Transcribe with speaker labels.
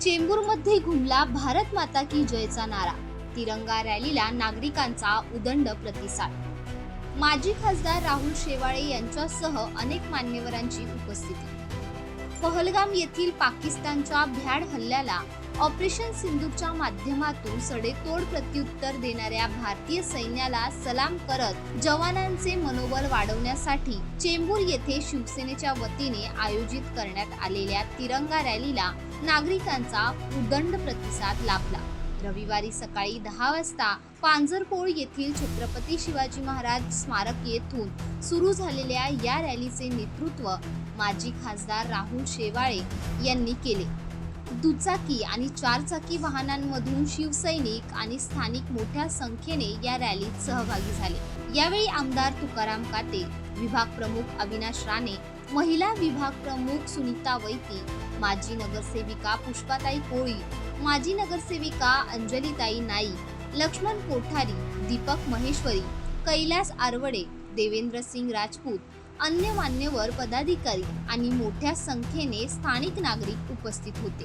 Speaker 1: चेंबूरमध्ये घुमला भारत माता की जयचा नारा. तिरंगा रॅलीला नागरिकांचा उदंड प्रतिसाद. माजी खासदार राहुल शेवाळे यांच्यासह अनेक मान्यवरांची उपस्थिती. पहलगाम येथील पाकिस्तानच्या भ्याड हल्ल्याला ऑपरेशन सिंधूच्या माध्यमातून सडेतोड प्रत्युत्तर देणाऱ्या भारतीय सैन्याला सलाम करत जवानांचे मनोबल वाढवण्यासाठी चेंबूर येथे शिवसेनेच्या वतीने आयोजित करण्यात आलेल्या तिरंगा रॅलीला नागरिकांचा उदंड प्रतिसाद लाभला. रविवारी सकाळी दहा वाजता पांजरपोळ येथील छत्रपती शिवाजी महाराज स्मारक येथून सुरू झालेल्या या रॅलीचे नेतृत्व माजी खासदार राहुल शेवाळे यांनी केले. दुचाकी आणि चारचाकी वाहनांमधून शिवसैनिक आणि स्थानिक मोठ्या संख्येने या रॅलीत सहभागी झाले. यावेळी आमदार तुकाराम काते विभाग प्रमुख अविनाश राणे महिला विभाग प्रमुख सुनीता वैती माजी नगरसेविका पुष्पाताई कोळी माजी नगरसेविका अंजलीताई नाईक लक्ष्मण कोठारी दीपक महेश्वरी कैलास आरवडे देवेंद्र सिंग राजपूत अन्य मान्यवर पदाधिकारी आणि मोठ्या संख्येने स्थानिक नागरिक उपस्थित होते.